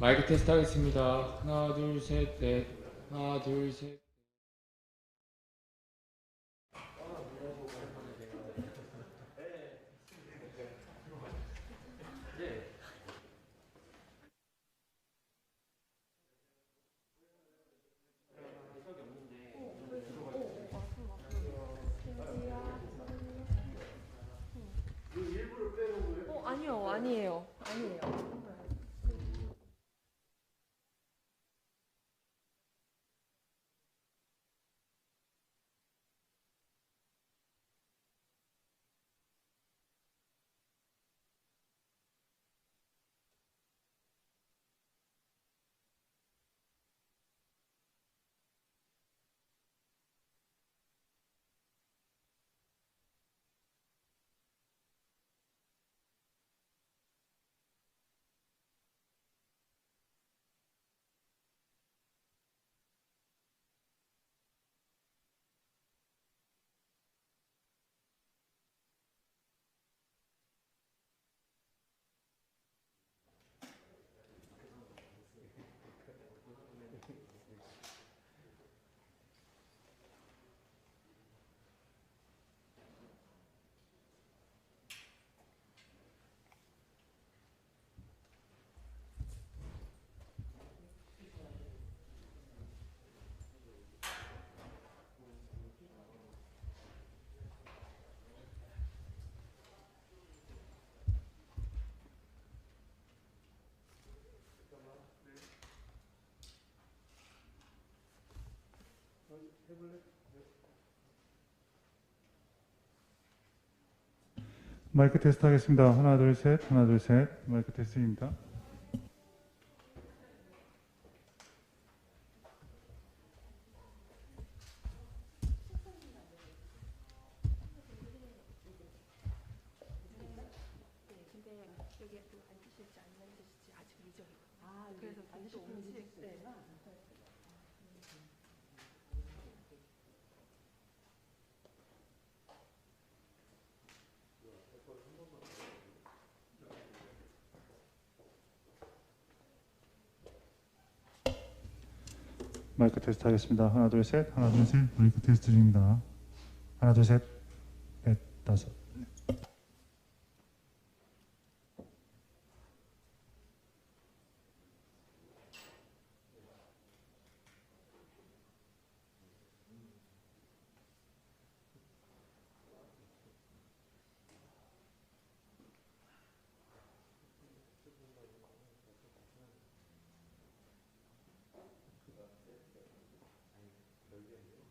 마이크 테스트 하겠습니다. 하나, 둘, 셋, 넷. 하나, 둘, 셋. 마이크 테스트 하겠습니다. 하나, 둘, 셋. 하나, 둘, 셋. 마이크 테스트입니다. 아 그래서 다시 음식 네. 마이크 테스트 하겠습니다. 하나, 둘, 셋. 하나, 둘, 셋. 마이크 테스트 중입니다. 하나, 둘, 셋. 넷, 다섯. Gracias.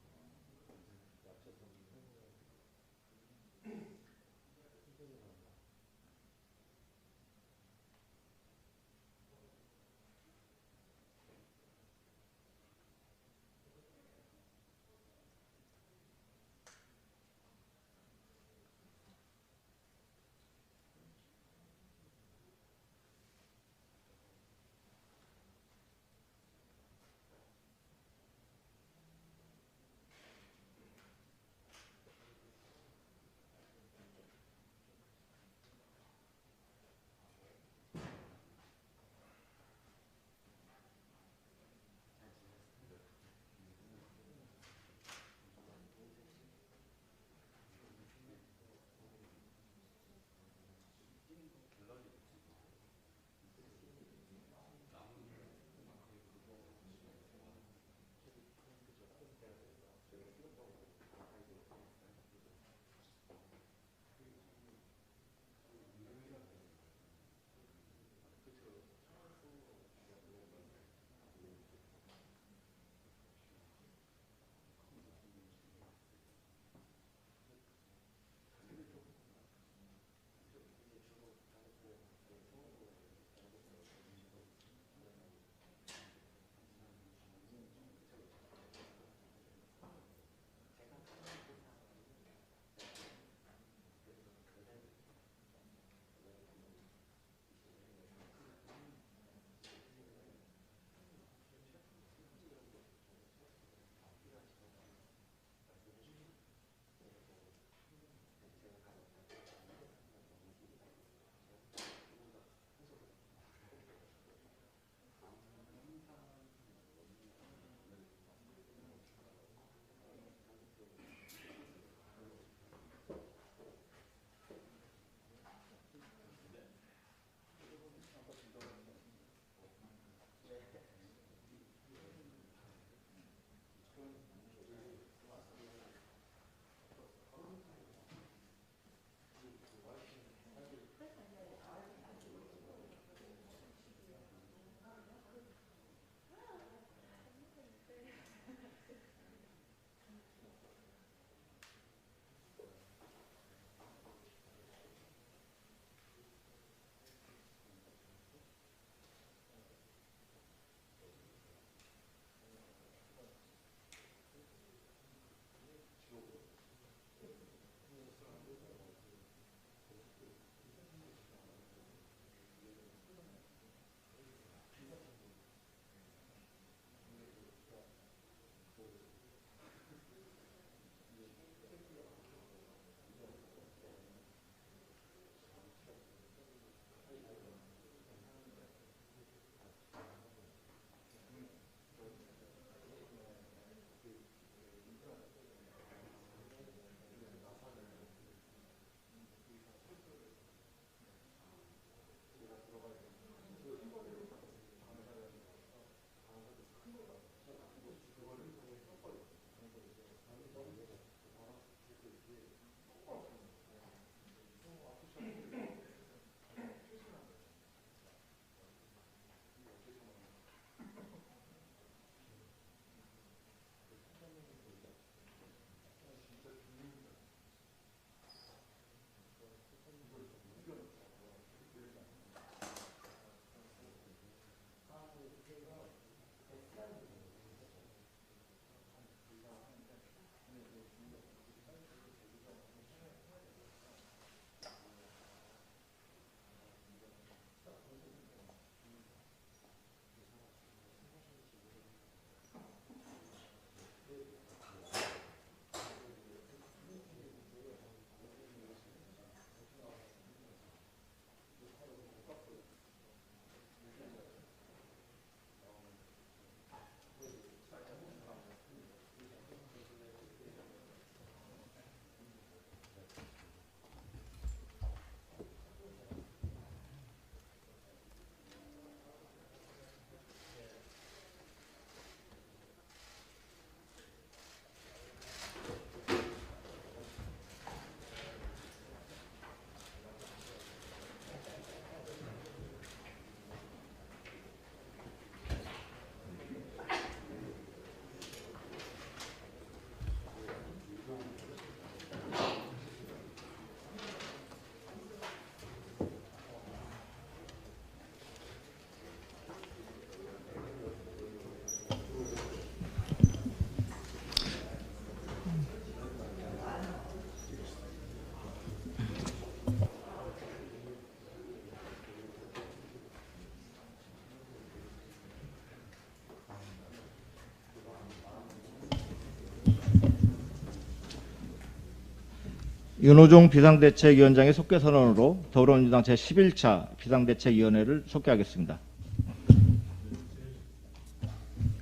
윤호중 비상대책위원장의 속개 선언으로 더불어민주당 제11차 비상대책위원회를 속개하겠습니다.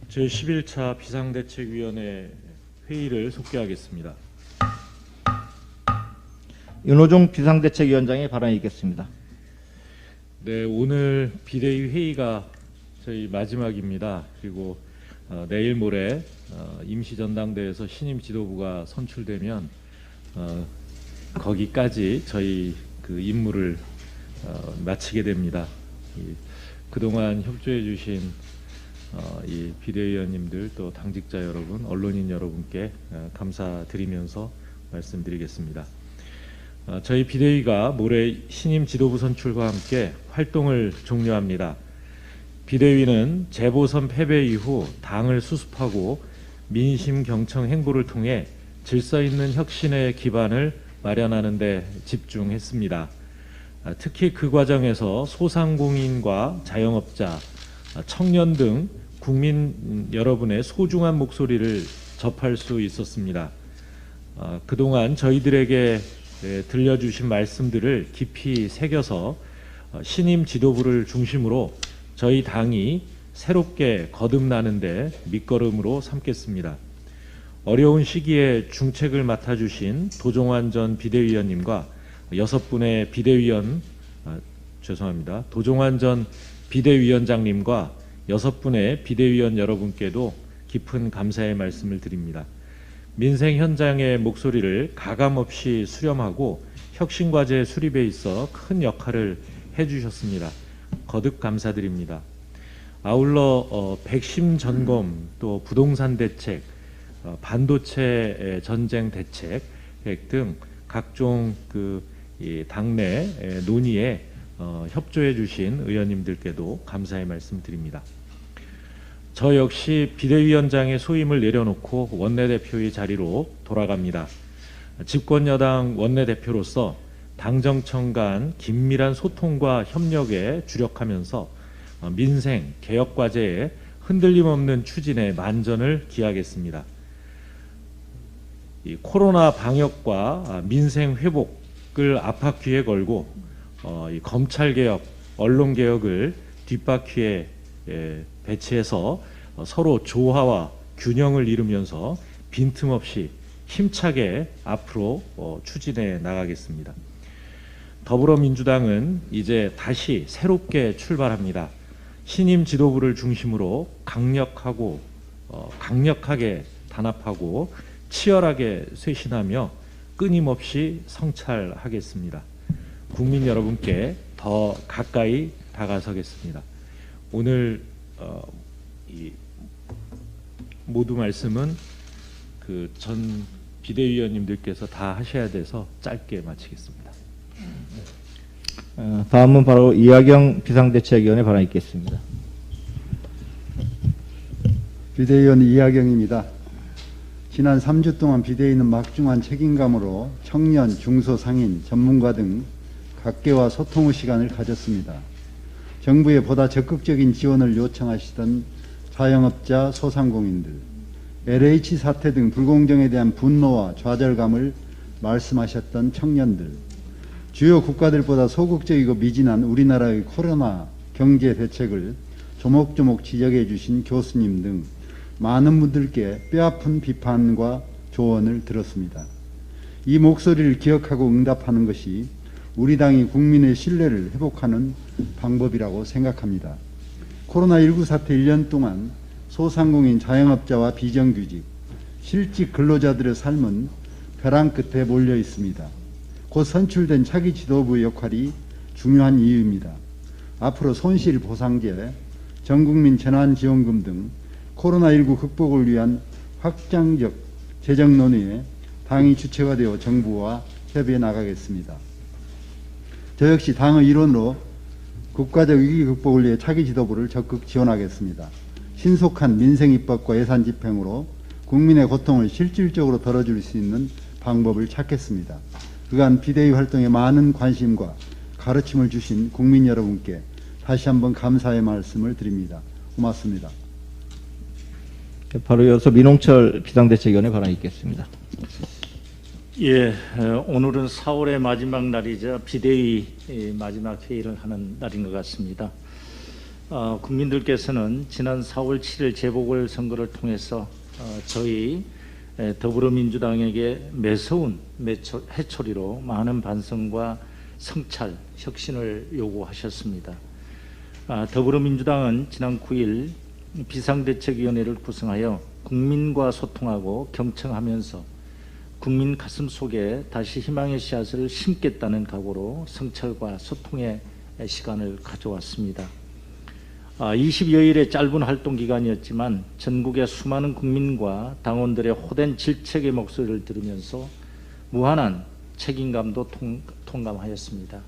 제11차 비상대책위원회 회의를 속개하겠습니다. 윤호중 비상대책위원장의 발언이 있겠습니다. 네, 오늘 비대위 회의가 저희 마지막입니다. 그리고 어, 내일 모레 어, 임시전당대회에서 신임 지도부가 선출되면 어, 거기까지 저희 그 임무를 어, 마치게 됩니다. 이, 그동안 협조해 주신 어, 이 비대위원님들 또 당직자 여러분, 언론인 여러분께 어, 감사드리면서 말씀드리겠습니다. 어, 저희 비대위가 모레 신임 지도부 선출과 함께 활동을 종료합니다. 비대위는 재보선 패배 이후 당을 수습하고 민심 경청 행보를 통해 질서 있는 혁신의 기반을 마련하는 데 집중했습니다. 아, 특히 그 과정에서 소상공인과 자영업자, 아, 청년 등 국민 음, 여러분의 소중한 목소리를 접할 수 있었습니다. 아, 그동안 저희들에게 예, 들려주신 말씀들을 깊이 새겨서 어, 신임 지도부를 중심으로 저희 당이 새롭게 거듭나는데 밑거름으로 삼겠습니다. 어려운 시기에 중책을 맡아주신 도종환 전 비대위원님과 여섯 분의 비대위원 아, 죄송합니다. 도종환 전 비대위원장님과 여섯 분의 비대위원 여러분께도 깊은 감사의 말씀을 드립니다. 민생 현장의 목소리를 가감 없이 수렴하고 혁신 과제 수립에 있어 큰 역할을 해주셨습니다. 거듭 감사드립니다. 아울러 어, 백신 점검 또 부동산 대책, 어, 반도체 전쟁 대책 등 각종 그이 당내 에, 논의에 어, 협조해 주신 의원님들께도 감사의 말씀 드립니다. 저 역시 비대위원장의 소임을 내려놓고 원내대표의 자리로 돌아갑니다. 집권여당 원내대표로서 당정청 간 긴밀한 소통과 협력에 주력하면서 어, 민생 개혁 과제에 흔들림 없는 추진에 만전을 기하겠습니다. 이 코로나 방역과 아, 민생 회복을 앞바퀴에 걸고 어, 이 검찰 개혁, 언론 개혁을 뒷바퀴에 예, 배치해서 어, 서로 조화와 균형을 이루면서 빈틈없이 힘차게 앞으로 어, 추진해 나가겠습니다. 더불어민주당은 이제 다시 새롭게 출발합니다. 신임 지도부를 중심으로 강력하고 어, 강력하게 단합하고 치열하게 쇄신하며 끊임없이 성찰하겠습니다. 국민 여러분께 더 가까이 다가서겠습니다. 오늘 어, 이 모두 말씀은 그 전 비대위원님들께서 다 하셔야 돼서 짧게 마치겠습니다. 어, 다음은 바로 이하경 비상대책위원의 발언이 있겠습니다. 비대위원 이하경입니다. 지난 3주 동안 비대위는 막중한 책임감으로 청년, 중소, 상인, 전문가 등 각계와 소통의 시간을 가졌습니다. 정부에 보다 적극적인 지원을 요청하시던 자영업자, 소상공인들, LH 사태 등 불공정에 대한 분노와 좌절감을 말씀하셨던 청년들, 주요 국가들보다 소극적이고 미진한 우리나라의 코로나 경제 대책을 조목조목 지적해 주신 교수님 등 많은 분들께 뼈아픈 비판과 조언을 들었습니다. 이 목소리를 기억하고 응답하는 것이 우리 당이 국민의 신뢰를 회복하는 방법이라고 생각합니다. 코로나19 사태 1년 동안 소상공인 자영업자와 비정규직, 실직 근로자들의 삶은 벼랑 끝에 몰려 있습니다. 곧 선출된 차기 지도부의 역할이 중요한 이유입니다. 앞으로 손실 보상제, 전국민 재난지원금 등 코로나19 극복을 위한 확장적 재정 논의에 당이 주체가 되어 정부와 협의해 나가겠습니다. 저 역시 당의 일원으로 국가적 위기 극복을 위해 차기 지도부를 적극 지원하겠습니다. 신속한 민생 입법과 예산 집행으로 국민의 고통을 실질적으로 덜어줄 수 있는 방법을 찾겠습니다. 그간 비대위 활동에 많은 관심과 가르침을 주신 국민 여러분께 다시 한번 감사의 말씀을 드립니다. 고맙습니다. 바로 이어서 민홍철 비상대책위원의 발언이 있겠습니다. 예, 어, 오늘은 4월의 마지막 날이자 비대위 예, 마지막 회의를 하는 날인 것 같습니다. 어, 국민들께서는 지난 4월 7일 재보궐 선거를 통해서 어, 저희 에, 더불어민주당에게 매서운 매초, 해초리로 많은 반성과 성찰, 혁신을 요구하셨습니다. 아, 더불어민주당은 지난 9일 비상대책위원회를 구성하여 국민과 소통하고 경청하면서 국민 가슴 속에 다시 희망의 씨앗을 심겠다는 각오로 성찰과 소통의 시간을 가져왔습니다. 아, 20여일의 짧은 활동 기간이었지만 전국의 수많은 국민과 당원들의 호된 질책의 목소리를 들으면서 무한한 책임감도 통, 통감하였습니다.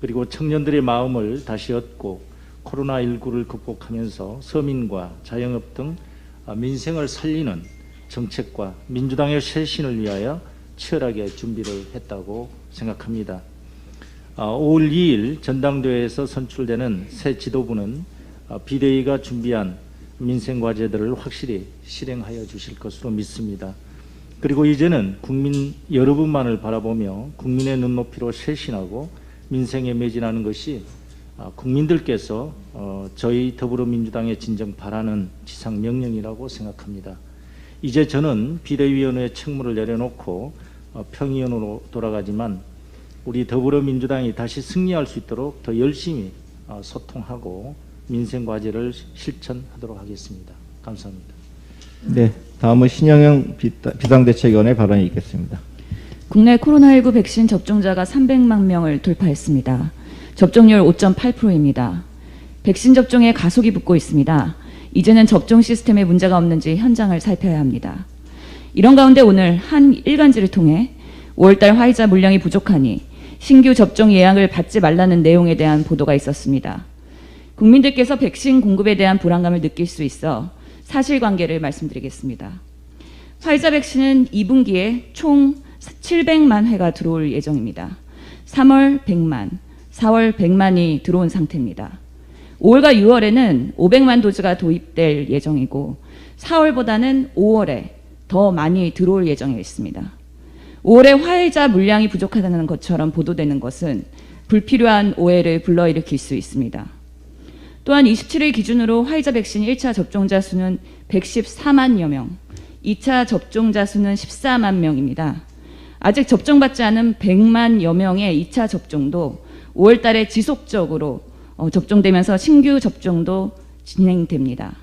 그리고 청년들의 마음을 다시 얻고 코로나19를 극복하면서 서민과 자영업 등 아, 민생을 살리는 정책과 민주당의 쇄신을 위하여 치열하게 준비를 했다고 생각합니다. 아, 5월 2일 전당대회에서 선출되는 새 지도부는 아, 비대위가 준비한 민생 과제들을 확실히 실행하여 주실 것으로 믿습니다. 그리고 이제는 국민 여러분만을 바라보며 국민의 눈높이로 쇄신하고 민생에 매진하는 것이 아, 국민들께서 어, 저희 더불어민주당의 진정 바라는 지상 명령이라고 생각합니다. 이제 저는 비대위원회 책무를 내려놓고 어, 평의원으로 돌아가지만 우리 더불어민주당이 다시 승리할 수 있도록 더 열심히 어, 소통하고 민생 과제를 실천하도록 하겠습니다. 감사합니다. 네, 다음은 신영영 비상대책위원회 발언이 있겠습니다. 국내 코로나19 백신 접종자가 300만 명을 돌파했습니다. 접종률 5.8%입니다. 백신 접종에 가속이 붙고 있습니다. 이제는 접종 시스템에 문제가 없는지 현장을 살펴야 합니다. 이런 가운데 오늘 한 일간지를 통해 5월달 화이자 물량이 부족하니 신규 접종 예약을 받지 말라는 내용에 대한 보도가 있었습니다. 국민들께서 백신 공급에 대한 불안감을 느낄 수 있어 사실관계를 말씀드리겠습니다. 화이자 백신은 2분기에 총 700만 회가 들어올 예정입니다. 3월 100만, 4월 100만이 들어온 상태입니다. 5월과 6월에는 500만 도즈가 도입될 예정이고 4월보다는 5월에 더 많이 들어올 예정에 있습니다. 5월에 화이자 물량이 부족하다는 것처럼 보도되는 것은 불필요한 오해를 불러일으킬 수 있습니다. 또한 27일 기준으로 화이자 백신 1차 접종자 수는 114만여 명, 2차 접종자 수는 14만 명입니다. 아직 접종받지 않은 100만여 명의 2차 접종도 5월 달에 지속적으로 어, 접종되면서 신규 접종도 진행됩니다.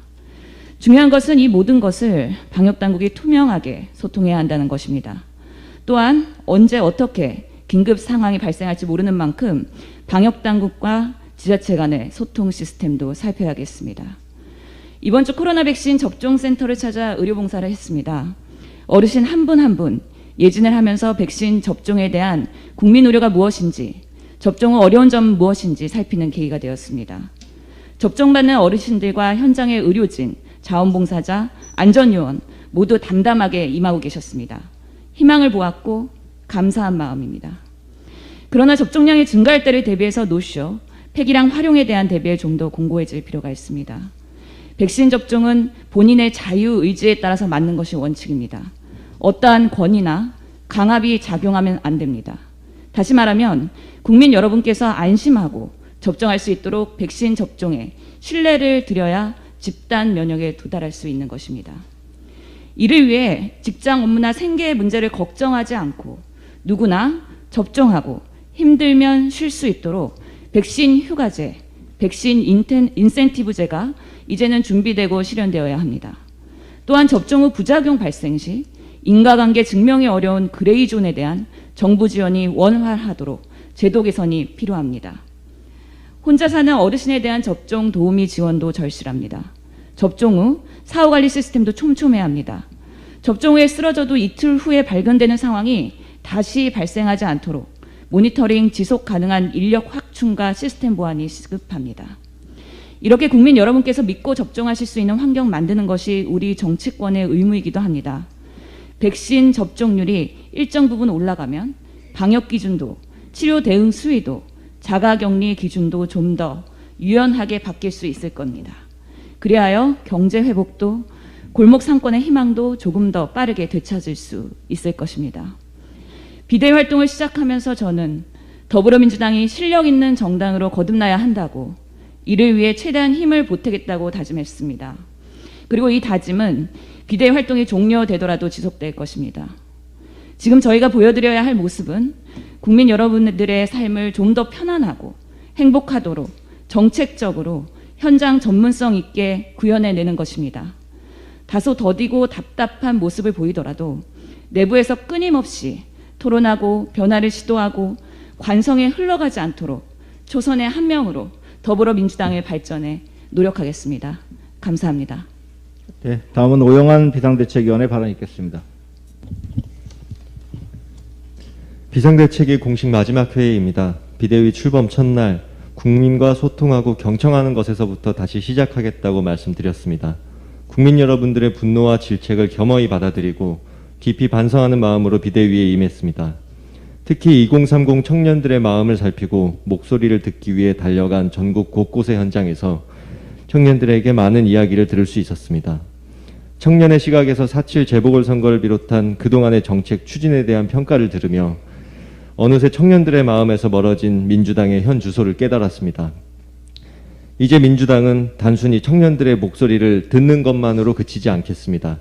중요한 것은 이 모든 것을 방역당국이 투명하게 소통해야 한다는 것입니다. 또한 언제 어떻게 긴급 상황이 발생할지 모르는 만큼 방역당국과 지자체 간의 소통 시스템도 살펴야겠습니다. 이번 주 코로나 백신 접종센터를 찾아 의료봉사를 했습니다. 어르신 한 분 한분 예진을 하면서 백신 접종에 대한 국민 우려가 무엇인지, 접종 후 어려운 점 무엇인지 살피는 계기가 되었습니다. 접종받는 어르신들과 현장의 의료진, 자원봉사자, 안전요원 모두 담담하게 임하고 계셨습니다. 희망을 보았고 감사한 마음입니다. 그러나 접종량이 증가할 때를 대비해서 노쇼, 폐기량 활용에 대한 대비에 좀 더 공고해질 필요가 있습니다. 백신 접종은 본인의 자유 의지에 따라서 맞는 것이 원칙입니다. 어떠한 권위나 강압이 작용하면 안 됩니다. 다시 말하면 국민 여러분께서 안심하고 접종할 수 있도록 백신 접종에 신뢰를 드려야 집단 면역에 도달할 수 있는 것입니다. 이를 위해 직장 업무나 생계의 문제를 걱정하지 않고 누구나 접종하고 힘들면 쉴 수 있도록 백신 휴가제, 백신 인텐, 인센티브제가 이제는 준비되고 실현되어야 합니다. 또한 접종 후 부작용 발생 시 인과관계 증명이 어려운 그레이존에 대한 정부 지원이 원활하도록 제도 개선이 필요합니다. 혼자 사는 어르신에 대한 접종 도우미 지원도 절실합니다. 접종 후 사후 관리 시스템도 촘촘해야 합니다. 접종 후에 쓰러져도 이틀 후에 발견되는 상황이 다시 발생하지 않도록 모니터링 지속 가능한 인력 확충과 시스템 보완이 시급합니다. 이렇게 국민 여러분께서 믿고 접종하실 수 있는 환경 만드는 것이 우리 정치권의 의무이기도 합니다. 백신 접종률이 일정 부분 올라가면 방역 기준도, 치료 대응 수위도, 자가 격리 기준도 좀 더 유연하게 바뀔 수 있을 겁니다. 그리하여 경제 회복도 골목 상권의 희망도 조금 더 빠르게 되찾을 수 있을 것입니다. 비대위 활동을 시작하면서 저는 더불어민주당이 실력 있는 정당으로 거듭나야 한다고 이를 위해 최대한 힘을 보태겠다고 다짐했습니다. 그리고 이 다짐은 비대위 활동이 종료되더라도 지속될 것입니다. 지금 저희가 보여드려야 할 모습은 국민 여러분들의 삶을 좀 더 편안하고 행복하도록 정책적으로 현장 전문성 있게 구현해내는 것입니다. 다소 더디고 답답한 모습을 보이더라도 내부에서 끊임없이 토론하고 변화를 시도하고 관성에 흘러가지 않도록 초선의 한 명으로 더불어민주당의 발전에 노력하겠습니다. 감사합니다. 네, 다음은 오영환 비상대책위원회 발언 있겠습니다. 비상대책위 공식 마지막 회의입니다. 비대위 출범 첫날 국민과 소통하고 경청하는 것에서부터 다시 시작하겠다고 말씀드렸습니다. 국민 여러분들의 분노와 질책을 겸허히 받아들이고 깊이 반성하는 마음으로 비대위에 임했습니다. 특히 2030 청년들의 마음을 살피고 목소리를 듣기 위해 달려간 전국 곳곳의 현장에서 청년들에게 많은 이야기를 들을 수 있었습니다. 청년의 시각에서 4.7 재보궐선거를 비롯한 그동안의 정책 추진에 대한 평가를 들으며 어느새 청년들의 마음에서 멀어진 민주당의 현 주소를 깨달았습니다. 이제 민주당은 단순히 청년들의 목소리를 듣는 것만으로 그치지 않겠습니다.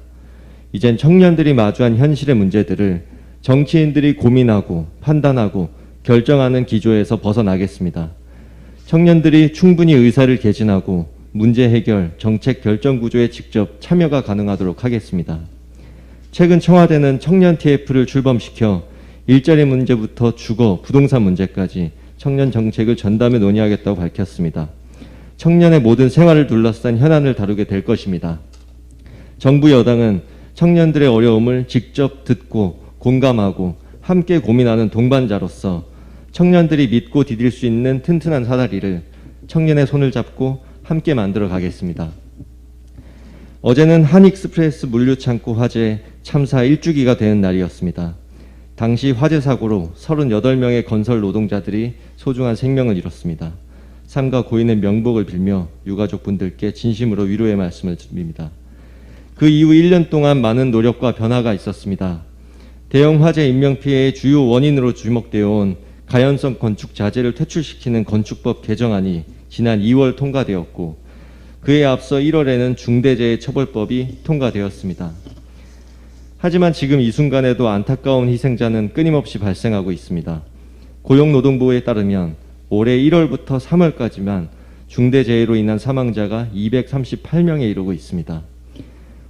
이젠 청년들이 마주한 현실의 문제들을 정치인들이 고민하고 판단하고 결정하는 기조에서 벗어나겠습니다. 청년들이 충분히 의사를 개진하고 문제 해결, 정책 결정 구조에 직접 참여가 가능하도록 하겠습니다. 최근 청와대는 청년 TF를 출범시켜 일자리 문제부터 주거, 부동산 문제까지 청년 정책을 전담해 논의하겠다고 밝혔습니다. 청년의 모든 생활을 둘러싼 현안을 다루게 될 것입니다. 정부 여당은 청년들의 어려움을 직접 듣고 공감하고 함께 고민하는 동반자로서 청년들이 믿고 디딜 수 있는 튼튼한 사다리를 청년의 손을 잡고 함께 만들어 가겠습니다. 어제는 한익스프레스 물류창고 화재 참사 1주기가 되는 날이었습니다. 당시 화재 사고로 38명의 건설 노동자들이 소중한 생명을 잃었습니다. 삼가 고인의 명복을 빌며 유가족분들께 진심으로 위로의 말씀을 드립니다. 그 이후 1년 동안 많은 노력과 변화가 있었습니다. 대형 화재 인명피해의 주요 원인으로 주목되어 온 가연성 건축 자재를 퇴출시키는 건축법 개정안이 지난 2월 통과되었고 그에 앞서 1월에는 중대재해처벌법이 통과되었습니다. 하지만 지금 이 순간에도 안타까운 희생자는 끊임없이 발생하고 있습니다. 고용노동부에 따르면 올해 1월부터 3월까지만 중대재해로 인한 사망자가 238명에 이르고 있습니다.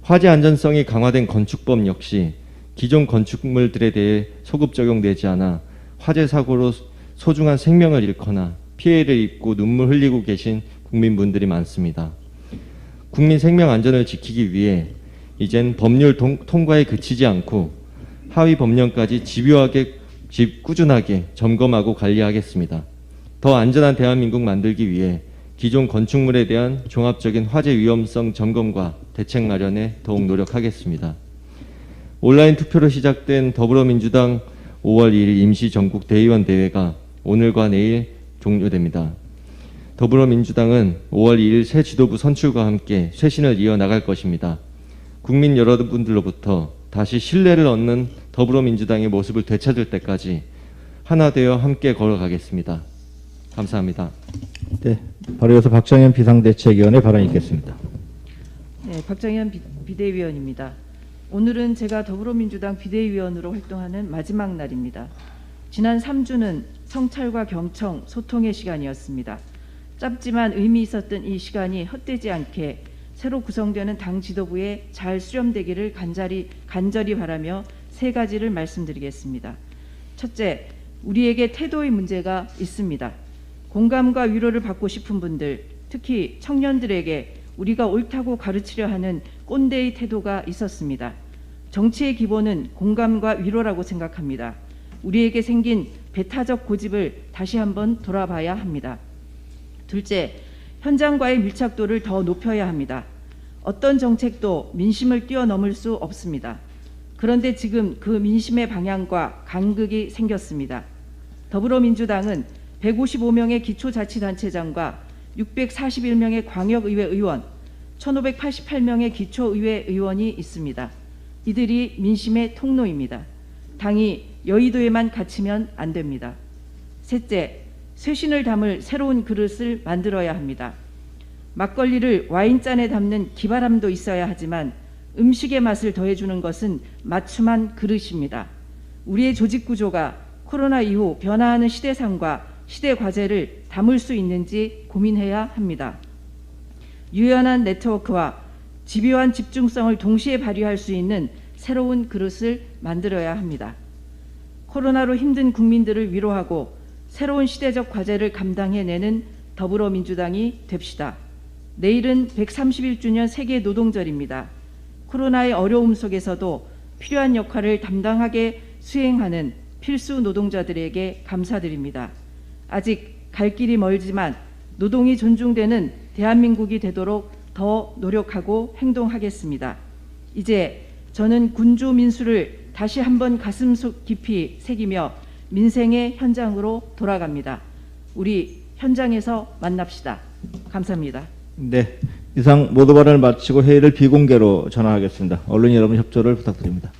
화재 안전성이 강화된 건축법 역시 기존 건축물들에 대해 소급 적용되지 않아 화재 사고로 소중한 생명을 잃거나 피해를 입고 눈물 흘리고 계신 국민분들이 많습니다. 국민 생명 안전을 지키기 위해 이젠 법률 통, 통과에 그치지 않고 하위 법령까지 집요하게 집 꾸준하게 점검하고 관리하겠습니다. 더 안전한 대한민국 만들기 위해 기존 건축물에 대한 종합적인 화재 위험성 점검과 대책 마련에 더욱 노력하겠습니다. 온라인 투표로 시작된 더불어민주당 5월 2일 임시 전국 대의원 대회가 오늘과 내일 종료됩니다. 더불어민주당은 5월 2일 새 지도부 선출과 함께 쇄신을 이어나갈 것입니다. 국민 여러분들로부터 다시 신뢰를 얻는 더불어민주당의 모습을 되찾을 때까지 하나 되어 함께 걸어가겠습니다. 감사합니다. 네, 바로 이어서 박정현 비상대책위원회 발언 있겠습니다. 네, 박정현 비, 비대위원입니다. 오늘은 제가 더불어민주당 비대위원으로 활동하는 마지막 날입니다. 지난 3주는 성찰과 경청, 소통의 시간이었습니다. 짧지만 의미 있었던 이 시간이 헛되지 않게 새로 구성되는 당 지도부에 잘 수렴되기를 간절히, 간절히 바라며 세 가지를 말씀드리겠습니다. 첫째, 우리에게 태도의 문제가 있습니다. 공감과 위로를 받고 싶은 분들, 특히 청년들에게 우리가 옳다고 가르치려 하는 꼰대의 태도가 있었습니다. 정치의 기본은 공감과 위로라고 생각합니다. 우리에게 생긴 배타적 고집을 다시 한번 돌아봐야 합니다. 둘째, 현장과의 밀착도를 더 높여야 합니다. 어떤 정책도 민심을 뛰어넘을 수 없습니다. 그런데 지금 그 민심의 방향과 간극이 생겼습니다. 더불어민주당은 155명의 기초자치단체장과 641명의 광역의회 의원, 1588명의 기초의회 의원이 있습니다. 이들이 민심의 통로입니다. 당이 여의도에만 갇히면 안 됩니다. 셋째, 쇄신을 담을 새로운 그릇을 만들어야 합니다. 막걸리를 와인잔에 담는 기발함도 있어야 하지만 음식의 맛을 더해주는 것은 맞춤한 그릇입니다. 우리의 조직 구조가 코로나 이후 변화하는 시대상과 시대 과제를 담을 수 있는지 고민해야 합니다. 유연한 네트워크와 집요한 집중성을 동시에 발휘할 수 있는 새로운 그릇을 만들어야 합니다. 코로나로 힘든 국민들을 위로하고 새로운 시대적 과제를 감당해내는 더불어민주당이 됩시다. 내일은 131주년 세계 노동절입니다. 코로나의 어려움 속에서도 필요한 역할을 담당하게 수행하는 필수 노동자들에게 감사드립니다. 아직 갈 길이 멀지만 노동이 존중되는 대한민국이 되도록 더 노력하고 행동하겠습니다. 이제 저는 군주 민수를 다시 한번 가슴 속 깊이 새기며 민생의 현장으로 돌아갑니다. 우리 현장에서 만납시다. 감사합니다. 네, 이상 모두 발언을 마치고 회의를 비공개로 전환하겠습니다. 언론 여러분 협조를 부탁드립니다.